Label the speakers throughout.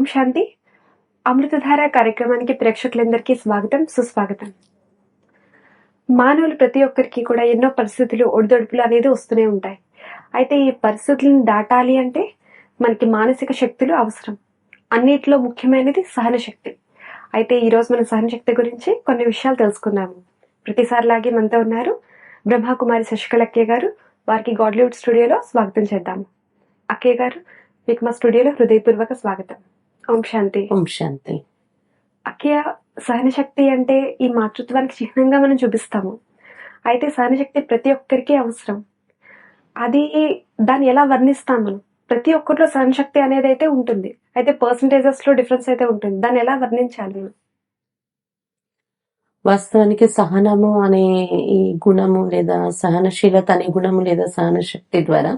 Speaker 1: ఓం శాంతి. అమృతధార కార్యక్రమానికి ప్రేక్షకులందరికీ స్వాగతం సుస్వాగతం. మానవులు ప్రతి ఒక్కరికి కూడా ఎన్నో పరిస్థితులు ఒడిదొడుపులు అనేది వస్తూనే ఉంటాయి. అయితే ఈ పరిస్థితులను దాటాలి అంటే మనకి మానసిక శక్తులు అవసరం. అన్నిటిలో ముఖ్యమైనది సహన శక్తి అయితే ఈరోజు మనం సహన శక్తి గురించి కొన్ని విషయాలు తెలుసుకుందాము. ప్రతిసారిలాగే మనతో ఉన్నారు బ్రహ్మకుమారి శశికళ అక్కయ్య గారు. వారికి గాడ్లీవుడ్ స్టూడియోలో స్వాగతం చేద్దాము. అక్కయ్య గారు మీకు మా స్టూడియోలో హృదయపూర్వక స్వాగతం. ఓం శాంతి.
Speaker 2: ఓం శాంతి.
Speaker 1: అక్కయ్య సహనశక్తి అంటే ఈ మాతృత్వానికి చిహ్నంగా మనం చూపిస్తాము. అయితే సహనశక్తి ప్రతి ఒక్కరికి అవసరం. అది దాన్ని ఎలా వర్ణిస్తాం మనం? ప్రతి ఒక్కరిలో సహనశక్తి అనేది అయితే ఉంటుంది. అయితే పర్సంటేజెస్లో డిఫరెన్స్ అయితే ఉంటుంది. దాన్ని ఎలా వర్ణించాలి మనం?
Speaker 2: వాస్తవానికి సహనము అనే ఈ గుణము లేదా సహనశీలత అనే గుణము లేదా సహన శక్తి ద్వారా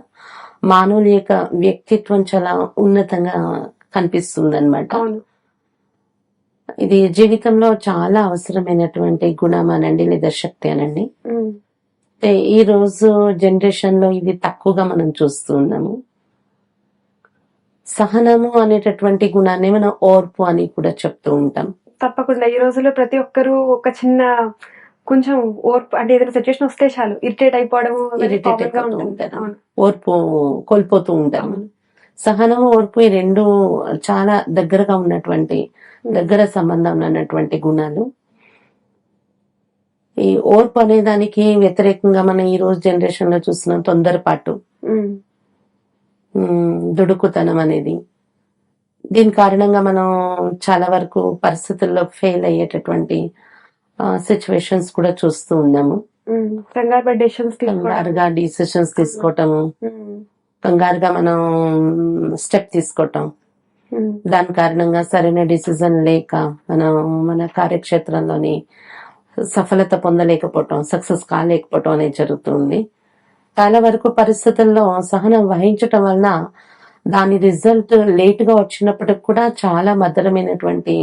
Speaker 2: మానవుల యొక్క వ్యక్తిత్వం చాలా ఉన్నతంగా కనిపిస్తుంది అనమాట ఇది జీవితంలో చాలా అవసరమైనటువంటి గుణం అనండి లేదా శక్తి అనండి ఈ రోజు జనరేషన్లో ఇది తక్కువగా మనం చూస్తూ ఉన్నాము. సహనము అనేటటువంటి గుణాన్ని మనం ఓర్పు అని కూడా చెప్తూ ఉంటాం.
Speaker 1: తప్పకుండా. ఈ రోజుల్లో ప్రతి ఒక్కరు ఒక చిన్న కొంచెం ఓర్పు అంటే ఏదైనా సిచ్యువేషన్ వస్తే చాలు ఇరిటేట్ అయిపోవడం
Speaker 2: ఓర్పు కోల్పోతూ ఉంటాము సహనము ఓర్పు ఈ రెండు చాలా దగ్గరగా ఉన్నటువంటి దగ్గర సంబంధం ఉన్నటువంటి గుణాలు. ఈ ఓర్పు అనే దానికి వ్యతిరేకంగా మనం ఈ రోజు జనరేషన్లో చూస్తున్నాం తొందరపాటు.
Speaker 1: ఉమ్,
Speaker 2: ఉమ్, దుడుకుతనం అనేది. దీని కారణంగా మనం చాలా వరకు పరిస్థితుల్లో ఫెయిల్ అయ్యేటటువంటి సిచ్యువేషన్స్ కూడా చూస్తూ ఉన్నాము.
Speaker 1: డెసిషన్స్ తీసుకోవడం.
Speaker 2: కంగారుగా డిసిషన్స్ తీసుకోవటము. కంగారుగా మనం స్టెప్ తీసుకోవటం. దాని కారణంగా సరైన డిసిజన్ లేక మనం మన కార్యక్షేత్రంలోని సఫలత పొందలేకపోవటం సక్సెస్ కాలేకపోవటం అనేది జరుగుతుంది. చాలా వరకు పరిస్థితుల్లో సహనం వహించటం వలన దాని రిజల్ట్ లేట్గా వచ్చినప్పటికి కూడా చాలా మధురమైనటువంటి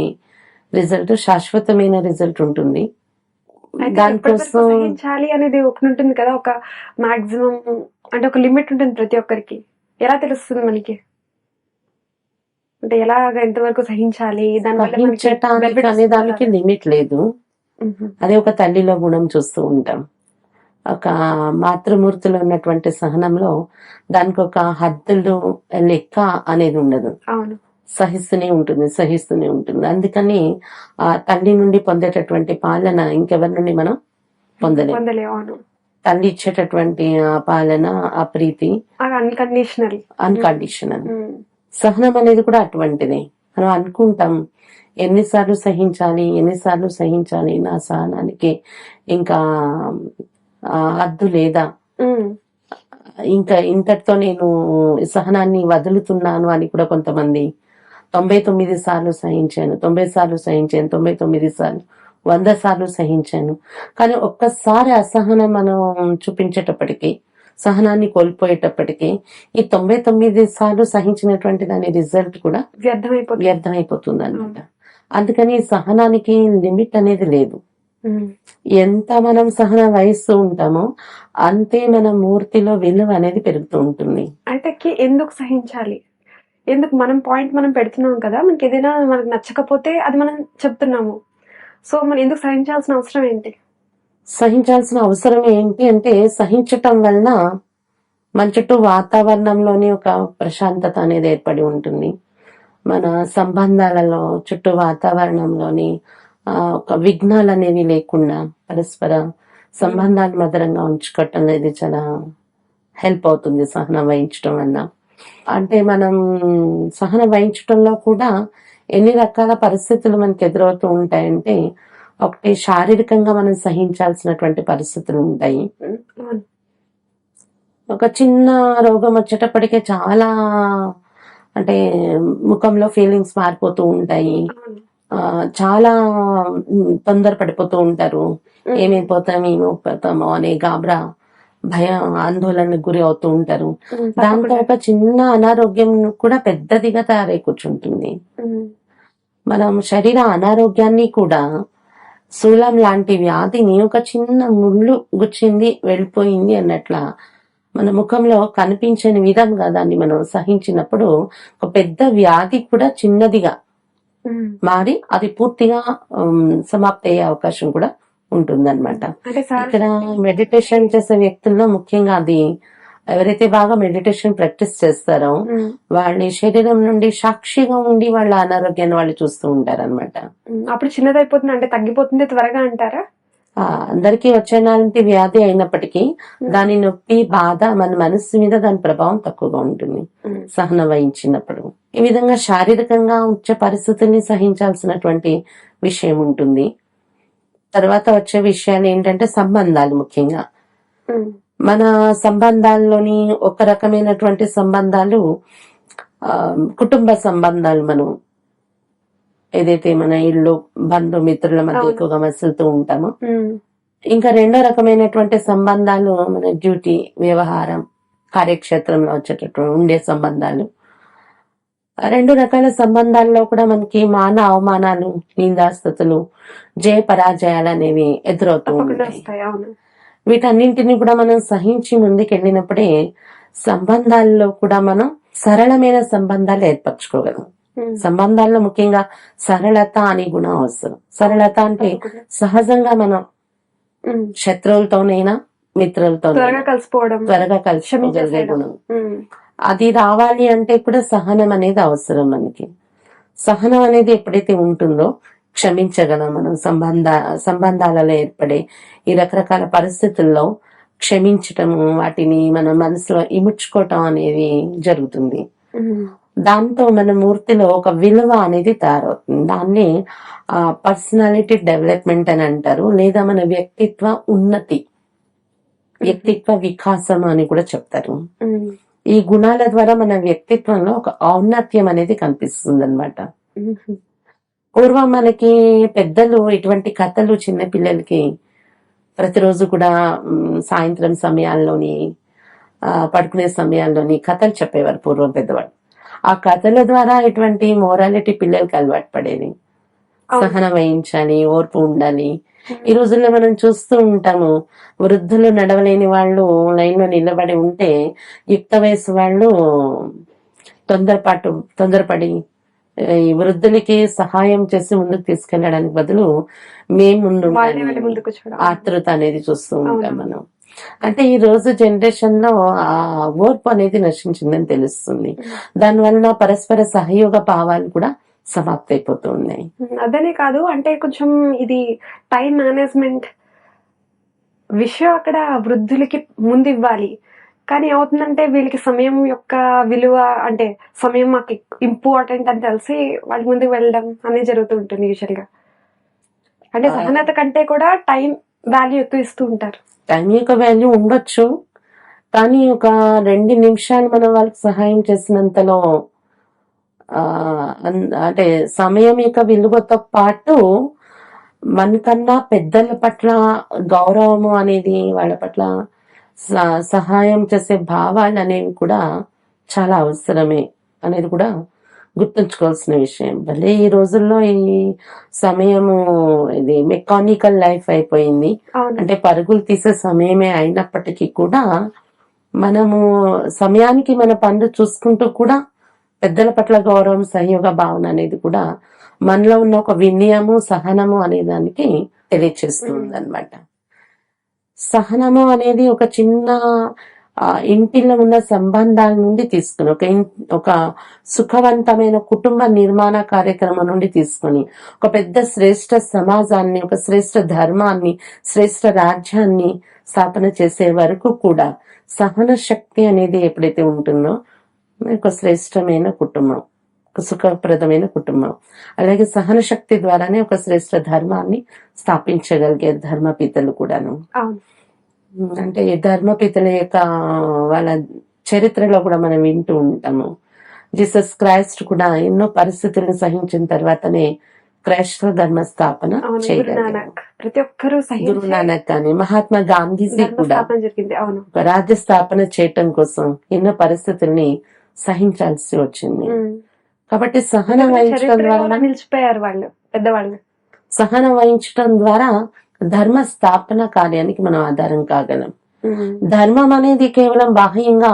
Speaker 2: రిజల్ట్ శాశ్వతమైన రిజల్ట్ ఉంటుంది. దానికోసం
Speaker 1: అనేది ఒకటి ఉంటుంది కదా ఒక మాక్సిమం అంటే ఒక లిమిట్ ఉంటుంది ప్రతి ఒక్కరికి. ఎలా తెలుస్తుంది మనకి? అంటే ఎలాగ ఎంతవరకు సహించాలి? దానివల్ల
Speaker 2: అనే దానికి లిమిట్ లేదు. అదే ఒక తల్లిలో గుణం చూస్తూ ఉంటాం. ఒక మాతృమూర్తిలో ఉన్నటువంటి సహనంలో దానికి ఒక హద్దులు లెక్క అనేది ఉండదు.
Speaker 1: అవును.
Speaker 2: సహిస్తూనే ఉంటుంది సహిస్తూనే ఉంటుంది. అందుకని ఆ తల్లి నుండి పొందేటటువంటి పాలన ఇంకెవరి నుండి మనం పొందలేం. తల్లి ఇచ్చేటటువంటి ఆ పాలన ఆ ప్రీతి
Speaker 1: అన్కండిషనల్
Speaker 2: అన్కండిషనల్ సహనం అనేది కూడా అటువంటిదే. మనం అనుకుంటాం ఎన్నిసార్లు సహించాలి ఎన్నిసార్లు సహించాలి నా సహనానికి. ఇంకా ఆ, హద్దు లేదా? ఇంకా ఇంతటితో నేను సహనాన్ని వదులుతున్నాను అని కూడా కొంతమంది తొంభై తొమ్మిది సార్లు సహించాను తొంభై సార్లు సహించాను తొంభై తొమ్మిది సార్లు. వంద సార్లు సహించాను. కానీ ఒక్కసారి అసహనం మనం చూపించేటప్పటికి సహనాన్ని కోల్పోయేటప్పటికి ఈ తొంభై తొమ్మిది సార్లు సహించినటువంటి దాని రిజల్ట్ కూడా
Speaker 1: వ్యర్థమైపోతుంది.
Speaker 2: వ్యర్థమైపోతుంది అనమాట అందుకని సహనానికి లిమిట్ అనేది లేదు. ఎంత మనం సహన వహిస్తూ ఉంటామో అంతే మన మూర్తిలో విలువ అనేది పెరుగుతూ ఉంటుంది.
Speaker 1: అయితే కి- ఎందుకు సహించాలి? ఎందుకు మనం పాయింట్ మనం పెడుతున్నాం కదా మనకి ఏదైనా మనకు నచ్చకపోతే అది మనం చెప్తున్నాము. సో మనం ఎందుకు సహించాల్సిన అవసరం ఏంటి?
Speaker 2: సహించాల్సిన అవసరం ఏంటి అంటే సహించటం వలన మన చుట్టూ వాతావరణంలోని ఒక ప్రశాంతత అనేది ఏర్పడి ఉంటుంది. మన సంబంధాలలో చుట్టూ వాతావరణంలోని ఒక విఘ్నాలు అనేవి లేకుండా పరస్పర సంబంధాలు మధురంగా ఉంచుకోవటం అనేది చాలా హెల్ప్ అవుతుంది సహనం వహించడం వల్ల అంటే మనం సహనం వహించడంలో కూడా ఎన్ని రకాల పరిస్థితులు మనకి ఎదురవుతూ ఉంటాయంటే ఒకటి శారీరకంగా మనం సహించాల్సినటువంటి పరిస్థితులు ఉంటాయి. ఒక చిన్న రోగం వచ్చేటప్పటికే చాలా అంటే ముఖంలో ఫీలింగ్స్ మారిపోతూ ఉంటాయి చాలా తొందర పడిపోతూ ఉంటారు. ఏమైపోతాం ఏమైపోతామో అనే గాబరా భయం ఆందోళనకు గురి అవుతూ ఉంటారు. దాంతో. ఒక చిన్న అనారోగ్యం కూడా పెద్దదిగా తయారై కూర్చుంటుంది. మనం శరీర అనారోగ్యాన్ని కూడా శూలం లాంటి వ్యాధిని ఒక చిన్న ముళ్ళు గుచ్చింది వెళ్ళిపోయింది అన్నట్ల మన ముఖంలో కనిపించని విధంగా దాన్ని మనం సహించినప్పుడు ఒక పెద్ద వ్యాధి కూడా చిన్నదిగా. మారి అది పూర్తిగా సమాప్తి అయ్యే అవకాశం కూడా ఉంటుందన్నమాట ఇక్కడ మెడిటేషన్ చేసే వ్యక్తుల్లో ముఖ్యంగా అది ఎవరైతే బాగా మెడిటేషన్ ప్రాక్టీస్ చేస్తారో
Speaker 1: ఉమ్,
Speaker 2: వాళ్ళ శరీరం నుండి సాక్షిగా ఉండి వాళ్ళ అనారోగ్యాన్ని వాళ్ళు చూస్తూ ఉంటారు అనమాట.
Speaker 1: అప్పుడు చిన్నదైపోతుంది అంటే తగ్గిపోతుంది త్వరగా అంటారా?
Speaker 2: అందరికీ వచ్చేలాంటి వ్యాధి అయినప్పటికీ దాని నొప్పి బాధ మన మనస్సు మీద దాని ప్రభావం తక్కువగా ఉంటుంది. సహన వహించినప్పుడు. ఈ విధంగా శారీరకంగా వచ్చే పరిస్థితుల్ని సహించాల్సినటువంటి విషయం ఉంటుంది. తర్వాత వచ్చే విషయాలు ఏంటంటే సంబంధాలు ముఖ్యంగా. మన సంబంధాల్లోని ఒక రకమైనటువంటి సంబంధాలు కుటుంబ సంబంధాలు మనం ఏదైతే మన ఇల్లు బంధుమిత్రుల మధ్య. ఎక్కువగా మసులుతూ ఉంటామో. ఇంకా రెండో రకమైనటువంటి సంబంధాలు మన డ్యూటీ వ్యవహారం కార్యక్షేత్రంలో వచ్చేటటువంటి ఉండే సంబంధాలు రెండు రకాల సంబంధాల్లో కూడా మనకి మాన అవమానాలు నిందాస్థుతులు జయ పరాజయాలు అనేవి ఎదురవుతూ ఉంటాయి వీటన్నింటిని కూడా మనం సహించి ముందుకెళ్ళినప్పుడే సంబంధాల్లో కూడా మనం సరళమైన సంబంధాలు ఏర్పరచుకోగలం. సంబంధాల్లో ముఖ్యంగా సరళత అనే గుణం అవసరం సరళత అంటే. సహజంగా మనం. శత్రువులతోనైనా మిత్రులతోనైనా
Speaker 1: త్వరగా కలిసిపోవడం
Speaker 2: త్వరగా కలిసి
Speaker 1: క్షమించేసేయడం.
Speaker 2: గుణం. అది రావాలి అంటే కూడా సహనం అనేది అవసరం మనకి సహనం అనేది ఎప్పుడైతే ఉంటుందో క్షమించగలం మనం సంబంధ సంబంధాలలో ఏర్పడే ఈ రకరకాల పరిస్థితుల్లో క్షమించటము వాటిని మన మనసులో ఇముడ్చుకోవటం అనేది జరుగుతుంది. దాంతో మన మూర్తిలో ఒక విలువ అనేది తయారవుతుంది దాన్ని పర్సనాలిటీ డెవలప్మెంట్ అని అంటారు లేదా మన వ్యక్తిత్వ ఉన్నతి వ్యక్తిత్వ వికాసం అని కూడా చెప్తారు. ఈ గుణాల ద్వారా మన వ్యక్తిత్వంలో ఒక ఔన్నత్యం అనేది కనిపిస్తుంది అనమాట. పూర్వం మనకి పెద్దలు ఇటువంటి కథలు చిన్న పిల్లలకి ప్రతిరోజు కూడా సాయంత్రం సమయాల్లోని పడుకునే సమయాల్లోని కథలు చెప్పేవారు పూర్వం పెద్దవాళ్ళు. ఆ కథల ద్వారా ఇటువంటి మోరాలిటీ పిల్లలకి అలవాటు పడేది. సహనం వహించాలి ఓర్పు ఉండాలి ఈ రోజుల్లో మనం చూస్తూ ఉంటాము వృద్ధులు నడవలేని వాళ్ళు లైన్లో నిలబడి ఉంటే యుక్త వయసు వాళ్ళు తొందరపాటు తొందరపడి ఈ వృద్ధులకి సహాయం చేసి ముందుకు తీసుకెళ్ళడానికి బదులు మేము ముందు ఆతృత అనేది చూస్తూ ఉంటాం. మనం. అంటే ఈ రోజు జనరేషన్లో ఆ ఓర్పు అనేది నశించిందని తెలుస్తుంది. దాని వలన పరస్పర సహయోగ భావాలు కూడా సమాప్తి అయిపోతూ ఉన్నాయి.
Speaker 1: అదనే కాదు అంటే కొంచెం ఇది టైం మేనేజ్మెంట్ విషయం అక్కడ వృద్ధులకి ముందు ఇవ్వాలి. కానీ ఏమవుతుందంటే వీళ్ళకి సమయం యొక్క విలువ అంటే సమయం మాకు ఇంపార్టెంట్ అని తెలిసి వాళ్ళ ముందుకు వెళ్ళడం అనేది జరుగుతూ ఉంటుంది యూజువల్గా అంటే. సహనత కంటే కూడా టైం వాల్యూ ఎక్కువ ఇస్తూ ఉంటారు
Speaker 2: టైం యొక్క వాల్యూ ఉండొచ్చు కానీ ఒక రెండు నిమిషాలు మనం వాళ్ళకి సహాయం చేసినంతలో అంటే సమయం యొక్క విలువతో పాటు మనకన్నా పెద్దల పట్ల గౌరవము అనేది వాళ్ళ పట్ల సహాయం చేసే భావాలు అనేవి కూడా చాలా అవసరమే అనేది కూడా గుర్తుంచుకోవాల్సిన విషయం. భలే ఈ రోజుల్లో ఈ సమయము ఇది మెకానికల్ లైఫ్ అయిపోయింది. అంటే పరుగులు తీసే సమయమే అయినప్పటికీ కూడా మనము సమయానికి మన పనులు చూసుకుంటూ కూడా పెద్దల పట్ల గౌరవం సహయోగ భావన అనేది కూడా మనలో ఉన్న ఒక వినయము సహనము అనే దానికి తెలియచేస్తుంది అనమాట సహనము అనేది ఒక చిన్న ఆ, ఇంటిలో ఉన్న సంబంధాల నుండి తీసుకుని ఒక ఒక సుఖవంతమైన కుటుంబ నిర్మాణ కార్యక్రమం నుండి తీసుకొని ఒక పెద్ద శ్రేష్ట సమాజాన్ని ఒక శ్రేష్ట ధర్మాన్ని శ్రేష్ట రాజ్యాన్ని స్థాపన చేసే వరకు కూడా సహన శక్తి అనేది ఎప్పుడైతే ఉంటుందో ఒక శ్రేష్టమైన కుటుంబం. సుఖప్రదమైన కుటుంబం. అలాగే సహన శక్తి ద్వారానే ఒక శ్రేష్ట ధర్మాన్ని స్థాపించగలిగే ధర్మపితలు కూడాను. అంటే ఈ ధర్మపితల యొక్క వాళ్ళ చరిత్రలో కూడా మనం వింటూ ఉంటాము. జీసస్ క్రైస్ట్ కూడా ఎన్నో పరిస్థితులను సహించిన తర్వాతనే క్రైస్తవ ధర్మ స్థాపన
Speaker 1: ప్రతి ఒక్కరూ
Speaker 2: గురు నానక్ కానీ మహాత్మా గాంధీజీ కూడా రాజ్య స్థాపన చేయటం కోసం ఎన్నో పరిస్థితుల్ని సహించాల్సి వచ్చింది. కాబట్టి సహనం వహించడం ద్వారా
Speaker 1: నిలిచిపోయారు వాళ్ళు పెద్దవాళ్ళు
Speaker 2: సహనం వహించడం ద్వారా ధర్మ స్థాపన కార్యానికి మనం ఆధారం కాగలం. ధర్మం అనేది కేవలం బాహ్యంగా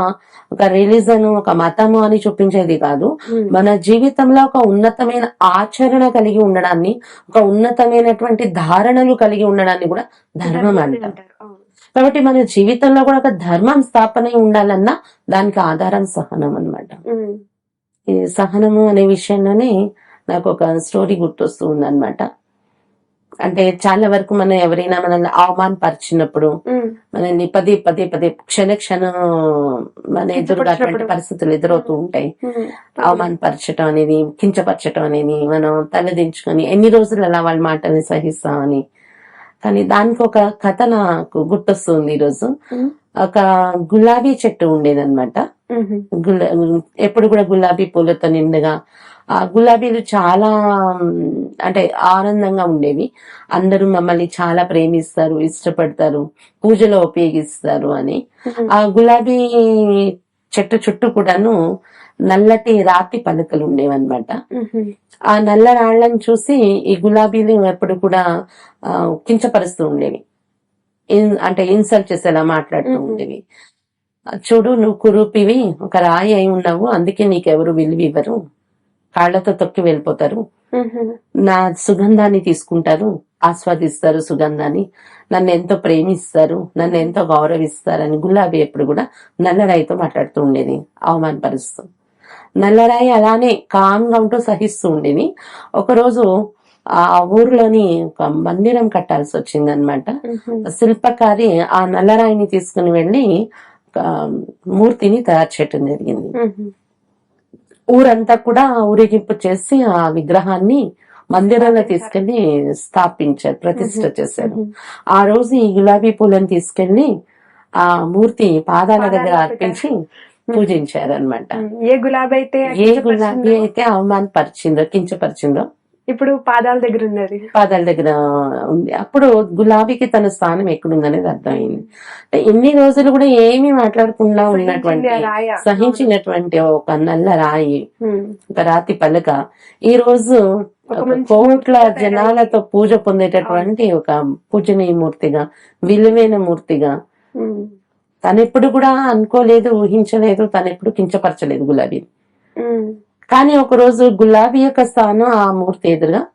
Speaker 2: ఒక రిలీజన్ ఒక మతము అని చూపించేది కాదు. మన జీవితంలో ఒక ఉన్నతమైన ఆచరణ కలిగి ఉండడాన్ని ఒక ఉన్నతమైనటువంటి ధారణలు కలిగి ఉండడాన్ని కూడా ధర్మం అంటాం
Speaker 1: అంటారు.
Speaker 2: కాబట్టి మన జీవితంలో కూడా ఒక ధర్మం స్థాపన ఉండాలన్నా దానికి ఆధారం సహనం అన్నమాట
Speaker 1: ఉమ్.
Speaker 2: ఈ సహనము అనే విషయంలోనే నాకు ఒక స్టోరీ గుర్తొస్తూ ఉందన్నమాట అంటే చాలా వరకు మనం ఎవరైనా మనల్ని అవమానపరిచినప్పుడు. మనల్ని పదే పదే పదే క్షణ క్షణం మన ఎదురుగా అటువంటి. పరిస్థితులు ఎదురవుతూ ఉంటాయి
Speaker 1: ఉమ్.
Speaker 2: అవమానపరచటం అనేది కించపరచటం అనేది మనం తలదించుకొని ఎన్ని రోజులు అలా వాళ్ళ మాటల్ని సహిస్తామని కానీ దానికి ఒక కథ నాకు గుర్తొస్తుంది ఈరోజు. ఒక గులాబీ చెట్టు ఉండేదన్నమాట. ఎప్పుడు కూడా గులాబీ పూలతో నిండుగా. ఆ గులాబీలు చాలా అంటే ఆనందంగా ఉండేవి. అందరూ మమ్మల్ని చాలా ప్రేమిస్తారు ఇష్టపడతారు పూజలో ఉపయోగిస్తారు అని. ఆ గులాబీ చెట్టు చుట్టూ కూడాను నల్లటి రాతి పలకలు ఉండేవన్నమాట. ఆ నల్ల రాళ్ళను చూసి ఈ గులాబీలు ఎప్పుడు కూడా కించపరుస్తూ ఉండేవి అంటే ఇన్సల్ట్ చేసేలా మాట్లాడుతూ. ఉండేవి చూడు నువ్వు కురూపివి ఒక రాయి అయి ఉన్నావు అందుకే నీకెవరు విలువ ఇవ్వరు కాళ్ళతో తొక్కి వెళ్ళిపోతారు. నా సుగంధాన్ని తీసుకుంటారు ఆస్వాదిస్తారు సుగంధాన్ని. నన్ను ఎంతో ప్రేమిస్తారు నన్ను ఎంతో గౌరవిస్తారని గులాబీ ఎప్పుడు కూడా నల్లరాయితో మాట్లాడుతూ ఉండేది అవమానపరుస్తూ. నల్లరాయి అలానే కామ్గా ఉంటూ సహిస్తూ ఉండేది. ఒకరోజు ఆ ఊర్లోని ఒక మందిరం కట్టాల్సి వచ్చింది అనమాట. శిల్పకారి ఆ నల్లరాయిని తీసుకుని వెళ్ళి మూర్తిని తయారు చేయటం జరిగింది. ఊరంతా కూడా ఊరేగింపు చేసి ఆ విగ్రహాన్ని మందిరంలో తీసుకెళ్ళి స్థాపించారు ప్రతిష్ఠ చేశారు. ఆ రోజు ఈ గులాబీ పూలను తీసుకెళ్ళి ఆ మూర్తి పాదాల దగ్గర అర్పించి పూజించారు అనమాట.
Speaker 1: ఏ గులాబీ అయితే
Speaker 2: ఏ గులాబీ అయితే అవమానపరిచిందో కించపరిచిందో?
Speaker 1: ఇప్పుడు పాదాల దగ్గర ఉన్నది.
Speaker 2: పాదాల దగ్గర ఉంది. అప్పుడు గులాబీకి తన స్థానం ఎక్కడుందనేది అర్థమైంది. ఇన్ని రోజులు కూడా ఏమీ మాట్లాడకుండా ఉన్నటువంటి. సహించినటువంటి ఒక నల్ల రాయి. ఒక రాతి పలక ఈ రోజు కోట్ల జనాలతో పూజ పొందేటటువంటి ఒక పూజనీయ మూర్తిగా విలువైన మూర్తిగా.
Speaker 1: ఉమ్.
Speaker 2: తను ఎప్పుడు కూడా అనుకోలేదు ఊహించలేదు తను ఎప్పుడు కించపరచలేదు గులాబీ.
Speaker 1: ఉమ్.
Speaker 2: కానీ ఒక రోజు గులాబీ యొక్క స్థానం ఆ మూర్తి ఎదురుగా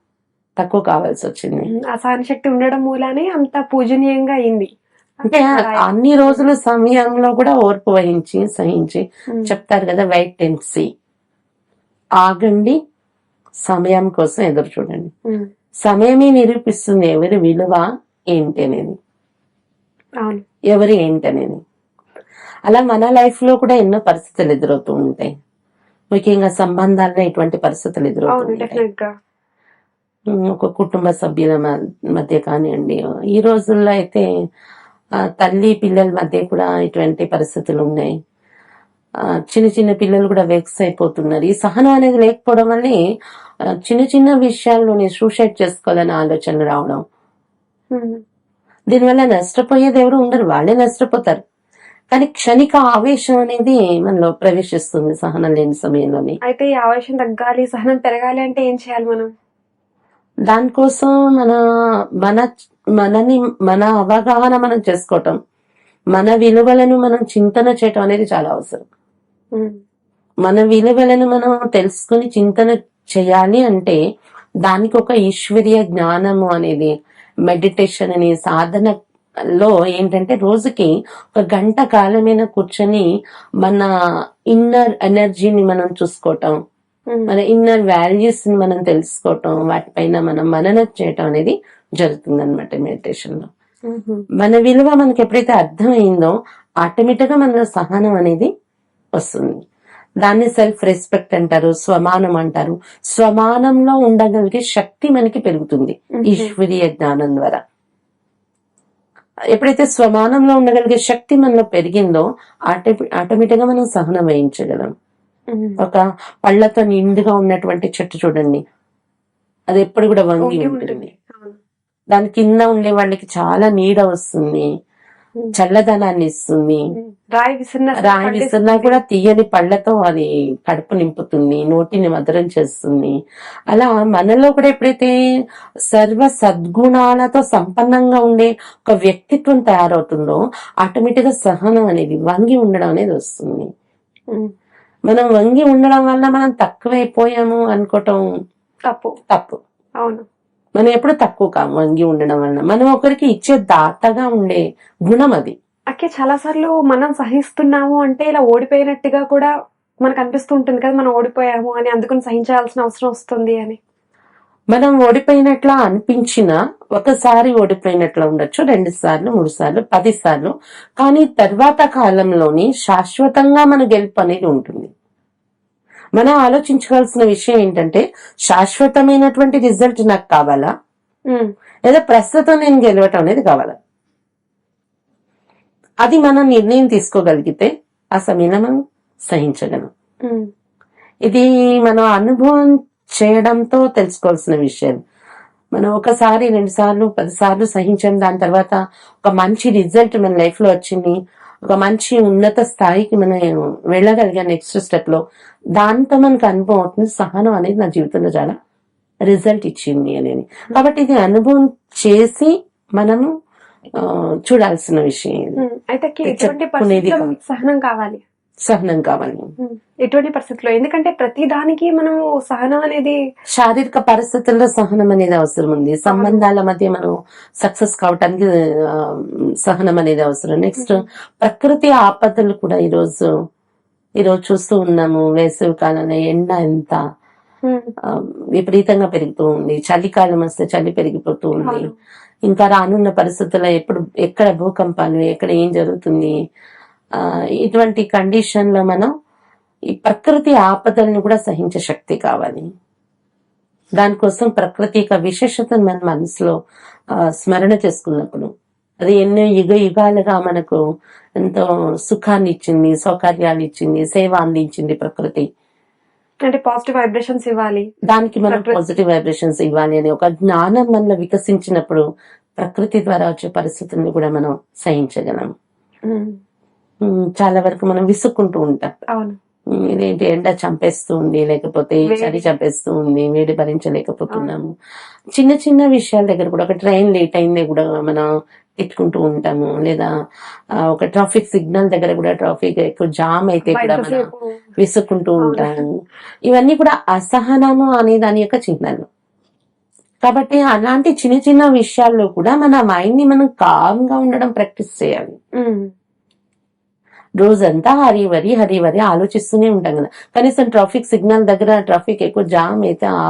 Speaker 2: తక్కువ కావాల్సి వచ్చింది.
Speaker 1: ఆ సహనశక్తి ఉండడం మూలానే అంత పూజనీయంగా అయింది.
Speaker 2: అంటే అన్ని రోజుల సమయంలో కూడా ఓర్పు వహించి సహించి. చెప్తారు కదా వెయిట్ అండ్ సీ. ఆగండి సమయం కోసం ఎదురు చూడండి. సమయమే నిరూపిస్తుంది ఎవరి విలువ ఏంటి అనేది ఎవరు ఏంటి అనేది అలా మన లైఫ్లో కూడా ఎన్నో పరిస్థితులు ఎదురవుతూ ఉంటాయి. ముఖ్యంగా సంబంధాల్లో ఇటువంటి పరిస్థితులు ఎదురవుతూ
Speaker 1: అవును
Speaker 2: ఉంటాయి.
Speaker 1: డెఫినెట్గా.
Speaker 2: ఉమ్, ఒక కుటుంబ సభ్యుల మధ్య కానివ్వండి. ఈ రోజుల్లో అయితే తల్లి పిల్లల మధ్య కూడా ఇటువంటి పరిస్థితులు ఉన్నాయి. చిన్న చిన్న పిల్లలు కూడా వెక్స్ అయిపోతున్నారు. ఈ సహనం అనేది లేకపోవడం వల్లే చిన్న చిన్న విషయాల్లోనే సూసైడ్ చేసుకోవాలనే ఆలోచనలు రావడం. దీనివల్ల నష్టపోయేది ఎవరు ఉండరు వాళ్ళే నష్టపోతారు. కానీ క్షణిక ఆవేశం అనేది మనలో ప్రవేశిస్తుంది సహనం లేని సమయంలోనే.
Speaker 1: అయితే ఈ ఆవేశం తగ్గాలి సహనం పెరగాలి అంటే ఏం చేయాలి మనం?
Speaker 2: దానికోసం మన మన మనని మన అవగాహన మనం చేసుకోవటం మన విలువలను మనం చింతన చేయటం అనేది చాలా అవసరం. మన విలువలను మనం తెలుసుకుని చింతన చేయాలి అంటే దానికి ఒక ఈశ్వరీయ జ్ఞానము అనేది మెడిటేషన్ అనే సాధనలో ఏంటంటే రోజుకి ఒక గంట కాలమైన కూర్చొని మన ఇన్నర్ ఎనర్జీని మనం చూసుకోవటం. మన ఇన్నర్ వాల్యూస్ని మనం తెలుసుకోవటం వాటిపైన మనం మననం చేయటం అనేది జరుగుతుంది అనమాట
Speaker 1: మెడిటేషన్లో.
Speaker 2: మన విలువ మనకి ఎప్పుడైతే అర్థమైందో ఆటోమేటిక్గా మనలో సహనం అనేది వస్తుంది. దాన్ని సెల్ఫ్ రెస్పెక్ట్ అంటారు స్వమానం అంటారు. స్వమానంలో ఉండగలిగే శక్తి మనకి పెరుగుతుంది. ఈశ్వరీయ జ్ఞానం ద్వారా. ఎప్పుడైతే స్వమానంలో ఉండగలిగే శక్తి మనలో పెరిగిందో ఆటో ఆటోమేటిక్గా మనం సహనం వహించగలం
Speaker 1: ఉమ్.
Speaker 2: ఒక పళ్ళతో నిండుగా ఉన్నటువంటి చెట్టు చూడండి. అది ఎప్పుడు కూడా వంగి ఉంటుంది. దాని కింద ఉండే వాళ్ళకి చాలా నీడ వస్తుంది. చల్లదనాన్ని ఇస్తుంది.
Speaker 1: రాయి విసిరిన
Speaker 2: రాయి విసిరినా కూడా తీయని పళ్ళతో అది కడుపు నింపుతుంది నోటిని మధురం చేస్తుంది. అలా మనలో కూడా ఎప్పుడైతే సర్వ సద్గుణాలతో సంపన్నంగా ఉండే ఒక వ్యక్తిత్వం తయారవుతుందో ఆటోమేటిక్గా సహనం అనేది వంగి ఉండడం అనేది వస్తుంది. మనం వంగి ఉండడం వల్ల మనం తక్కువైపోయాము అనుకోవటం
Speaker 1: తప్పు.
Speaker 2: తప్పు.
Speaker 1: అవును.
Speaker 2: మనం ఎప్పుడు తక్కువ వంగి ఉండడం వల్ల మనం ఒకరికి ఇచ్చే దాతగా ఉండే గుణం అది.
Speaker 1: అక్కే చాలా సార్లు మనం సహిస్తున్నాము అంటే ఇలా ఓడిపోయినట్టుగా కూడా మనకు అనిపిస్తూ ఉంటుంది కదా మనం ఓడిపోయాము అని అందుకని సహించాల్సిన అవసరం వస్తుంది అని.
Speaker 2: మనం ఓడిపోయినట్లా అనిపించినా ఒకసారి ఓడిపోయినట్లు ఉండొచ్చు రెండు సార్లు మూడు సార్లు పది సార్లు. కానీ తర్వాత కాలంలోని శాశ్వతంగా మన గెలుపు అనేది ఉంటుంది. మనం ఆలోచించుకోవాల్సిన విషయం ఏంటంటే శాశ్వతమైనటువంటి రిజల్ట్ నాకు కావాలా? లేదా ప్రస్తుతం నేను గెలవటం అనేది కావాలా? అది మనం నిర్ణయం తీసుకోగలిగితే ఆ సమయంలో మనం సహించగలం. ఇది మనం అనుభవం చేయడంతో తెలుసుకోవాల్సిన విషయం. మనం ఒకసారి రెండు సార్లు పది సార్లు సహించాం దాని తర్వాత ఒక మంచి రిజల్ట్ మన లైఫ్లో వచ్చింది ఒక మంచి ఉన్నత స్థాయికి మనం వెళ్ళగలిగాం నెక్స్ట్ స్టెప్లో దాంతో మనకు అనుభవం అవుతుంది సహనం అనేది నా జీవితంలో చాలా రిజల్ట్ ఇచ్చింది అనేది. కాబట్టి ఇది అనుభవం చేసి మనము చూడాల్సిన విషయం.
Speaker 1: అయితే సహనం కావాలి?
Speaker 2: సహనం కావాలి
Speaker 1: ఎటువంటి పరిస్థితుల్లో? ఎందుకంటే ప్రతి దానికి మనము సహనం అనేది
Speaker 2: శారీరక పరిస్థితుల్లో సహనం అనేది అవసరం ఉంది. సంబంధాల మధ్య మనం సక్సెస్ కావటానికి సహనం అనేది అవసరం. నెక్స్ట్ ప్రకృతి ఆపదలు కూడా ఈరోజు ఈరోజు చూస్తూ ఉన్నాము. వేసవి కాలంలో ఎండ ఎంత విపరీతంగా పెరుగుతూ ఉంది. చలికాలం వస్తే చలి పెరిగిపోతూ ఉంది. ఇంకా రానున్న పరిస్థితుల్లో ఎప్పుడు ఎక్కడ భూకంపాలు ఎక్కడ ఏం జరుగుతుంది ఇటువంటి కండిషన్లో మనం ఈ ప్రకృతి ఆపదలను కూడా సహించే శక్తి కావాలి. దానికోసం ప్రకృతి యొక్క విశేషతను మన మనసులో స్మరణ చేసుకున్నప్పుడు. అది ఎన్నో యుగ యుగాలుగా మనకు ఎంతో సుఖాన్ని ఇచ్చింది సౌకర్యాలు ఇచ్చింది సేవ అందించింది ప్రకృతి.
Speaker 1: అంటే పాజిటివ్ వైబ్రేషన్స్ ఇవ్వాలి.
Speaker 2: దానికి మనం పాజిటివ్ వైబ్రేషన్స్ ఇవ్వాలి అని ఒక జ్ఞానం మనలో వికసించినప్పుడు ప్రకృతి ద్వారా వచ్చే పరిస్థితుల్ని కూడా మనం సహించగలం. చాలా వరకు మనం విసుక్కుంటూ ఉంటాం.
Speaker 1: అవును.
Speaker 2: ఇదేంటి ఎండ చంపేస్తూ ఉంది లేకపోతే. చలి చంపేస్తూ ఉంది వేడి భరించలేకపోతున్నాము. చిన్న చిన్న విషయాల దగ్గర కూడా ఒక ట్రైన్ లేట్ అయింది కూడా మనం తిట్టుకుంటూ ఉంటాము. లేదా ఒక ట్రాఫిక్ సిగ్నల్ దగ్గర కూడా ట్రాఫిక్ ఎక్కువ జామ్ అయితే కూడా మనం విసుక్కుంటూ. ఉంటాము. ఇవన్నీ కూడా అసహనము అనే దాని యొక్క చిహ్నాలు. కాబట్టి అలాంటి చిన్న చిన్న విషయాల్లో కూడా మన మైండ్ని మనం కామ్గా ఉండడం ప్రాక్టీస్ చేయాలి. రోజంతా హరి వరి హరి వరి ఆలోచిస్తూనే ఉంటాం కదా. కనీసం ట్రాఫిక్ సిగ్నల్ దగ్గర ట్రాఫిక్ ఎక్కువ జామ్ అయితే ఆ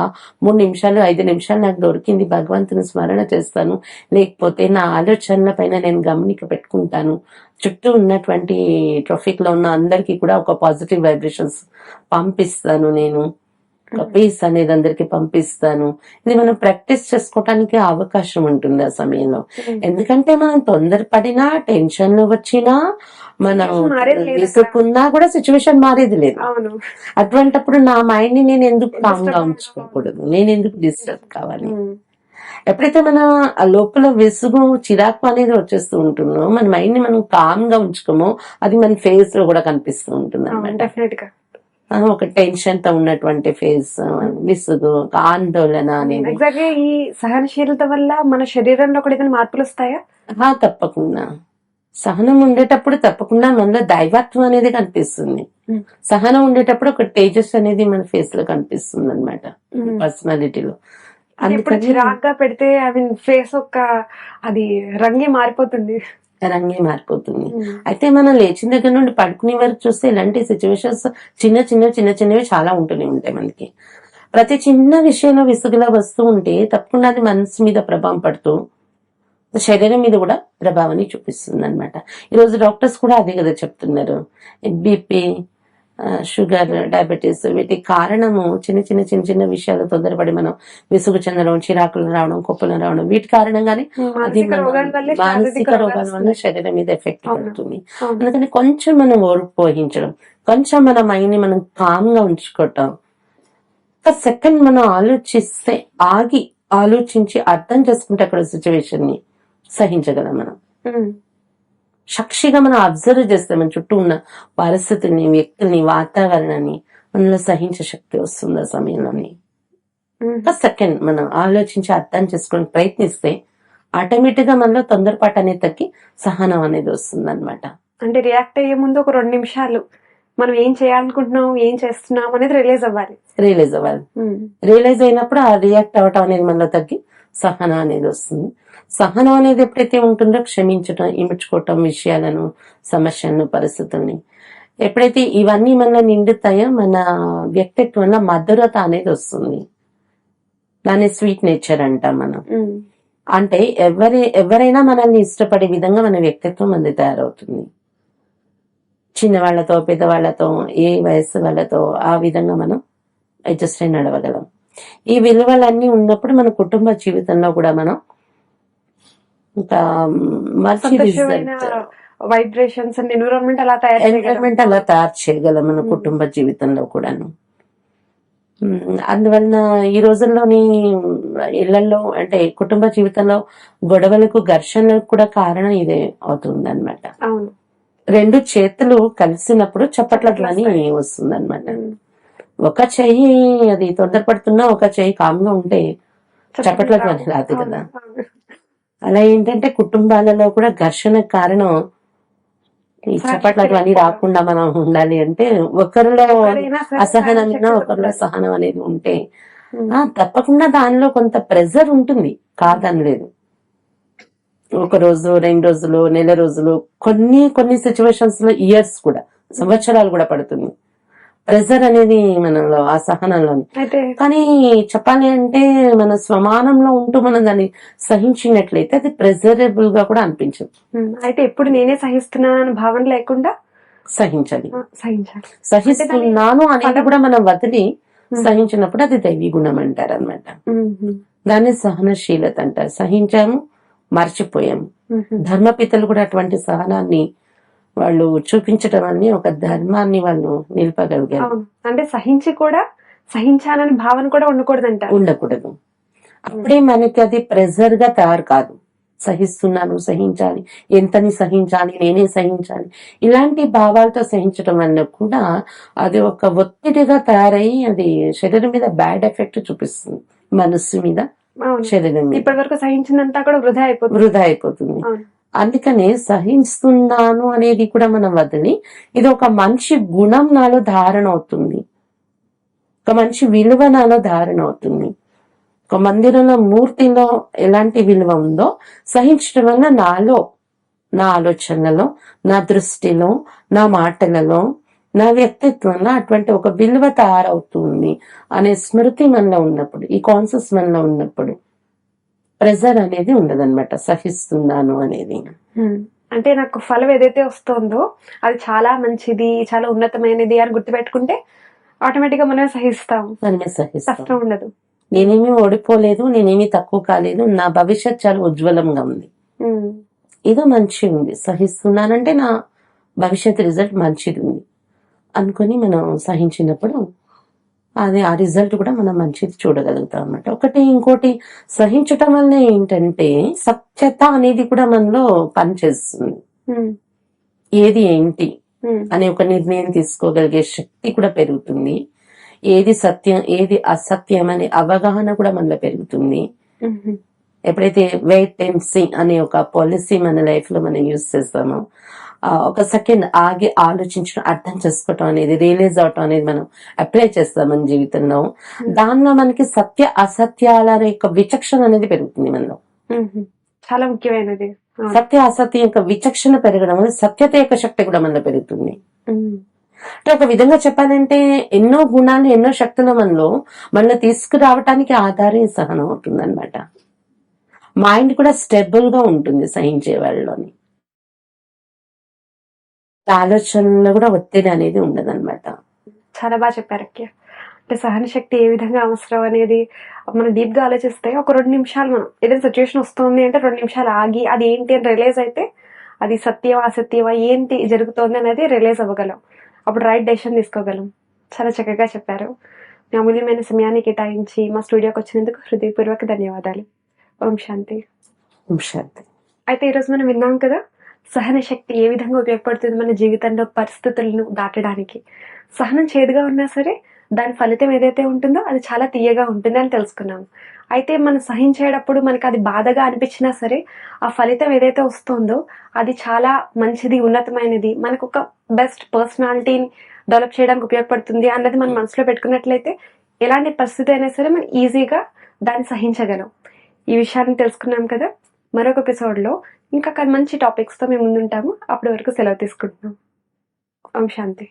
Speaker 2: మూడు నిమిషాలు ఐదు నిమిషాలు నాకు దొరికింది. భగవంతుని స్మరణ చేస్తాను. లేకపోతే నా ఆలోచనల పైన నేను గమనిక పెట్టుకుంటాను. చుట్టూ ఉన్నటువంటి ట్రాఫిక్లో ఉన్న అందరికీ కూడా ఒక పాజిటివ్ వైబ్రేషన్స్ పంపిస్తాను నేను. ఒక పీస్ అనేది అందరికి పంపిస్తాను. ఇది మనం ప్రాక్టీస్ చేసుకోవటానికి అవకాశం ఉంటుంది ఆ సమయంలో.
Speaker 1: ఉమ్.
Speaker 2: ఎందుకంటే మనం తొందరపడినా టెన్షన్ వచ్చినా మనం. విసుక్కున్నా కూడా సిచ్యువేషన్ మారేది లేదు. అటువంటప్పుడు నా మైండ్ని నేను ఎందుకు
Speaker 1: కామ్గా
Speaker 2: ఉంచుకోకూడదు? నేను ఎందుకు డిస్టర్బ్ కావాలి?
Speaker 1: ఉమ్,
Speaker 2: ఎప్పుడైతే మన లోపల విసుగు చిరాకు అనేది వచ్చేస్తూ ఉంటుందో మన మైండ్ని మనం కామ్గా ఉంచుకోమో. అది మన ఫేస్లో కూడా కనిపిస్తూ ఉంటుంది అనమాట
Speaker 1: డెఫినెట్గా.
Speaker 2: ఒక టెన్షన్తో ఉన్నటువంటి ఫేస్ విసుగు ఆందోళన అనేది.
Speaker 1: ఈ సహనశీలత వల్ల మన శరీరంలో కూడా ఏదైనా మార్పులు వస్తాయా?
Speaker 2: తప్పకుండా. సహనం ఉండేటప్పుడు తప్పకుండా మనలో దైవత్వం అనేది కనిపిస్తుంది.
Speaker 1: ఉమ్.
Speaker 2: సహనం ఉండేటప్పుడు ఒక తేజస్ అనేది మన ఫేస్లో కనిపిస్తుంది అనమాట. పర్సనాలిటీలో
Speaker 1: అంటే ఇప్పుడు చిరాగ్గా పెడితే ఐ మీన్ ఫేస్ ఒక అది రంగే మారిపోతుంది.
Speaker 2: రంగే మారిపోతుంది. అయితే మనం లేచిన దగ్గర నుండి పడుకునే వరకు చూస్తే ఇలాంటి సిచ్యువేషన్స్ చిన్న చిన్న చిన్న చిన్నవి చాలా ఉంటూనే ఉంటాయి మనకి. ప్రతి చిన్న విషయంలో విసుగులా వస్తూ ఉంటే తప్పకుండా అది మనసు మీద ప్రభావం పడుతూ శరీరం మీద కూడా ప్రభావాన్ని చూపిస్తుంది అనమాట ఈరోజు డాక్టర్స్ కూడా అదే కదా చెప్తున్నారు. బీపీ షుగర్ డయాబెటీస్ వీటికి కారణము చిన్న చిన్న చిన్న చిన్న విషయాలు తొందరపడి మనం విసుగు చెందడం చిరాకులు రావడం కొప్పులు రావడం వీటి కారణంగానే అది
Speaker 1: మానసిక
Speaker 2: మన
Speaker 1: రోగాల వల్లే.
Speaker 2: శరీరం మీద ఎఫెక్ట్. పడుతుంది
Speaker 1: అవును.
Speaker 2: అందుకని కొంచెం మనం ఓర్పు వహించడం కొంచెం మన మైండ్ని మనం కామ్గా ఉంచుకోవటం ఒక సెకండ్ మనం ఆలోచిస్తే ఆగి ఆలోచించి అర్థం చేసుకుంటే అక్కడ సిచ్యువేషన్ని సహించగలం మనం. సాక్షిగా మనం అబ్జర్వ్ చేస్తే మన చుట్టూ ఉన్న పరిస్థితిని వ్యక్తుల్ని వాతావరణాన్ని మనలో సహించే శక్తి వస్తుంది ఆ సమయంలోని. ఒక సెకండ్ మనం ఆలోచించి అర్థం చేసుకొని ప్రయత్నిస్తే ఆటోమేటిక్గా మనలో తొందరపాటు అనేది తగ్గి సహనం అనేది వస్తుంది అనమాట
Speaker 1: అంటే రియాక్ట్ అయ్యే ముందు ఒక రెండు నిమిషాలు మనం ఏం చేయాలనుకుంటున్నాం ఏం చేస్తున్నాం అనేది రిలీజ్ అవ్వాలి
Speaker 2: రియలైజ్ అవ్వాలి. రియలైజ్ అయినప్పుడు ఆ రియాక్ట్ అవ్వటం అనేది మనలో తగ్గి సహనం అనేది వస్తుంది. సహనం అనేది ఎప్పుడైతే ఉంటుందో క్షమించటం ఇమిడ్చుకోవటం విషయాలను సమస్యలను పరిస్థితుల్ని. ఎప్పుడైతే ఇవన్నీ మనలో నిండుతాయో మన వ్యక్తిత్వంలో మధురత అనేది వస్తుంది. దాన్ని స్వీట్ నేచర్ అంటాం మనం. అంటే ఎవరి ఎవరైనా మనల్ని ఇష్టపడే విధంగా మన వ్యక్తిత్వం మనది తయారవుతుంది. చిన్నవాళ్ళతో పెద్దవాళ్ళతో ఏ వయస్సు వాళ్ళతో ఆ విధంగా మనం అడ్జస్ట్ అయి నడవగలం. ఈ విలువలన్నీ ఉన్నప్పుడు మన కుటుంబ జీవితంలో కూడా మనం ఇంకా
Speaker 1: వైబ్రేషన్స్ అండ్ ఎన్విరాన్మెంట్ అలా తయారు.
Speaker 2: ఎన్విరాన్మెంట్ అలా తయారు చేయగలం మన. కుటుంబ జీవితంలో కూడాను. అందువలన ఈ రోజుల్లోని ఇళ్ళలో అంటే కుటుంబ జీవితంలో గొడవలకు ఘర్షణలకు కూడా కారణం ఇదే అవుతుంది అనమాట
Speaker 1: అవును
Speaker 2: రెండు చేతులు కలిసినప్పుడు చప్పట్ల ధ్వని వస్తుంది అనమాట. ఒక చెయ్యి అది తొందరపడుతున్నా ఒక చెయ్యి కామ్గా ఉంటే చప్పట్ల ధ్వని రాదు కదా. అలా ఏంటంటే కుటుంబాలలో కూడా ఘర్షణకు కారణం ఈ చప్పట్ల ధ్వని రాకుండా మనం ఉండాలి అంటే ఒకరిలో అసహనం ఒకరిలో. సహనం అనేది ఉంటే తప్పకుండా దానిలో కొంత ప్రెజర్ ఉంటుంది. కాదనలేదు. ఒక రోజు రెండు రోజులు నెల రోజులు కొన్ని కొన్ని సిచ్యువేషన్స్లో ఇయర్స్ కూడా సంవత్సరాలు కూడా పడుతుంది. ప్రెజర్ అనేది మనలో
Speaker 1: అయితే
Speaker 2: కానీ చెప్పాలి అంటే మన స్వమానంలో ఉంటూ మనం దాన్ని సహించినట్లయితే అది ప్రెజరబుల్గా కూడా అనిపించదు.
Speaker 1: అయితే ఎప్పుడు నేనే సహిస్తున్నానని భావన లేకుండా
Speaker 2: సహించాలి
Speaker 1: సహించాలి
Speaker 2: సహిస్తున్నాను అనేది కూడా మనం వదిలి. సహించినప్పుడు అది దైవీ గుణం అంటారు అనమాట. దాన్ని సహనశీలత అంటారు సహించాము మర్చిపోయాము. ధర్మపితలు కూడా అటువంటి సహనాన్ని వాళ్ళు చూపించడం అన్ని ఒక ధర్మాన్ని వాళ్ళు నిలపగలిగారు.
Speaker 1: అంటే సహించి కూడా సహించానని భావన కూడా ఉండకూడదంట.
Speaker 2: ఉండకూడదు. అప్పుడే మనకి అది ప్రెజర్గా తయారు కాదు. సహిస్తున్నాను సహించాలి. ఎంతని సహించాలి నేనే సహించాలి. ఇలాంటి భావాలతో సహించడం వల్ల కూడా అది ఒక ఒత్తిడిగా తయారయ్యి అది శరీరం మీద బ్యాడ్ ఎఫెక్ట్ చూపిస్తుంది. మనస్సు మీద శరీరం
Speaker 1: ఇప్పటి వరకు సహించినంతా కూడా వృధా అయిపోతుంది.
Speaker 2: వృధా అయిపోతుంది. అందుకనే సహిస్తున్నాను అనేది కూడా మనం వదిలి ఇది ఒక మంచి గుణం నాలో ధారణ అవుతుంది. ఒక మంచి విలువ నాలో ధారణ అవుతుంది. ఒక మందిరంలో మూర్తిలో ఎలాంటి విలువ ఉందో సహించడం వల్ల నాలో నా ఆలోచనలలో నా దృష్టిలో నా మాటలలో నా వ్యక్తిత్వంలో అటువంటి ఒక విలువ తయారవుతుంది అనే స్మృతి మనలో ఉన్నప్పుడు ఈ కాన్సెస్ మనలో ఉన్నప్పుడు. ప్రెజర్ అనేది ఉండదన్నమాట సహిస్తున్నాను అనేది.
Speaker 1: అంటే నాకు ఫలం ఏదైతే వస్తుందో అది చాలా మంచిది చాలా ఉన్నతమైనది అని గుర్తుపెట్టుకుంటే ఆటోమేటిక్గా మనమే సహిస్తాం.
Speaker 2: మనమే సహిస్తాం.
Speaker 1: ఉండదు.
Speaker 2: నేనేమి ఓడిపోలేదు నేనేమి తక్కువ కాలేదు నా భవిష్యత్ చాలా ఉజ్వలంగా ఉంది. ఏదో మంచి ఉంది. సహిస్తున్నానంటే నా భవిష్యత్ రిజల్ట్ మంచిది ఉంది. అనుకొని మనం సహించినప్పుడు అది ఆ రిజల్ట్ కూడా మనం మంచిది చూడగలుగుతాం అన్నమాట ఒకటి ఇంకోటి సహించటం వల్ల ఏంటంటే సత్యత అనేది కూడా మనలో పనిచేస్తుంది. ఏది ఏంటి. అనే ఒక నిర్ణయం తీసుకోగలిగే శక్తి కూడా పెరుగుతుంది ఏది సత్యం ఏది అసత్యం అనే అవగాహన కూడా మనలో పెరుగుతుంది. ఎప్పుడైతే వెయిట్ అండ్ సీ అనే ఒక పాలసీ మన లైఫ్లో మనం యూజ్ చేస్తామో ఒక సెకండ్ ఆగి ఆలోచించడం అర్థం చేసుకోవటం అనేది రియలైజ్ అవటం అనేది మనం అప్లై చేస్తాం మన జీవితంలో. దానిలో మనకి సత్య అసత్యాల యొక్క విచక్షణ అనేది పెరుగుతుంది మనలో.
Speaker 1: చాలా ముఖ్యమైనది.
Speaker 2: సత్య అసత్య యొక్క విచక్షణ పెరగడం వల్ల సత్యత యొక్క శక్తి కూడా మనలో పెరుగుతుంది. అంటే ఒక విధంగా చెప్పాలంటే ఎన్నో గుణాలు ఎన్నో శక్తులు మనలో మనలో తీసుకురావటానికి ఆధారం సహనం అవుతుంది అనమాట మైండ్ కూడా స్టెబుల్గా ఉంటుంది సహించే వాళ్ళలోని. ఆలోచనలో కూడా ఒత్తిడి అనేది ఉండదన్నమాట.
Speaker 1: చాలా బాగా చెప్పారు అక్క. అంటే సహన శక్తి ఏ విధంగా అవసరం అనేది మనం డీప్గా ఆలోచిస్తే ఒక రెండు నిమిషాలు మనం ఏదైనా సిచ్యువేషన్ వస్తుంది అంటే రెండు నిమిషాలు ఆగి అది ఏంటి అని రియలైజ్ అయితే అది సత్యమా అసత్యమా ఏంటి జరుగుతోంది అనేది రియలైజ్ అవ్వగలం. అప్పుడు రైట్ డెసిషన్ తీసుకోగలం. చాలా చక్కగా చెప్పారు. మీ అమూల్యమైన సమయాన్ని కేటాయించి మా స్టూడియోకి వచ్చినందుకు హృదయపూర్వక ధన్యవాదాలు. ఓం శాంతి.
Speaker 2: ఓం శాంతి.
Speaker 1: అయితే ఈరోజు మనం విన్నాం కదా సహన శక్తి ఏ విధంగా ఉపయోగపడుతుంది మన జీవితంలో పరిస్థితులను దాటడానికి? సహనం చేదుగా ఉన్నా సరే దాని ఫలితం ఏదైతే ఉంటుందో అది చాలా తీయగా ఉంటుంది అని తెలుసుకున్నాము. అయితే మనం సహించేటప్పుడు మనకు అది బాధగా అనిపించినా సరే ఆ ఫలితం ఏదైతే వస్తుందో అది చాలా మంచిది ఉన్నతమైనది మనకు ఒక బెస్ట్ పర్సనాలిటీని డెవలప్ చేయడానికి ఉపయోగపడుతుంది అన్నది మనం మనసులో పెట్టుకున్నట్లయితే ఎలాంటి పరిస్థితి అయినా సరే మనం ఈజీగా దాన్ని సహించగలం. ఈ విషయాన్ని తెలుసుకున్నాం కదా. మరొక ఎపిసోడ్లో ఇంకా మంచి టాపిక్స్తో మేము ముందుంటాము. అప్పటి వరకు సెలవు తీసుకుంటున్నాం. ఓం శాంతి.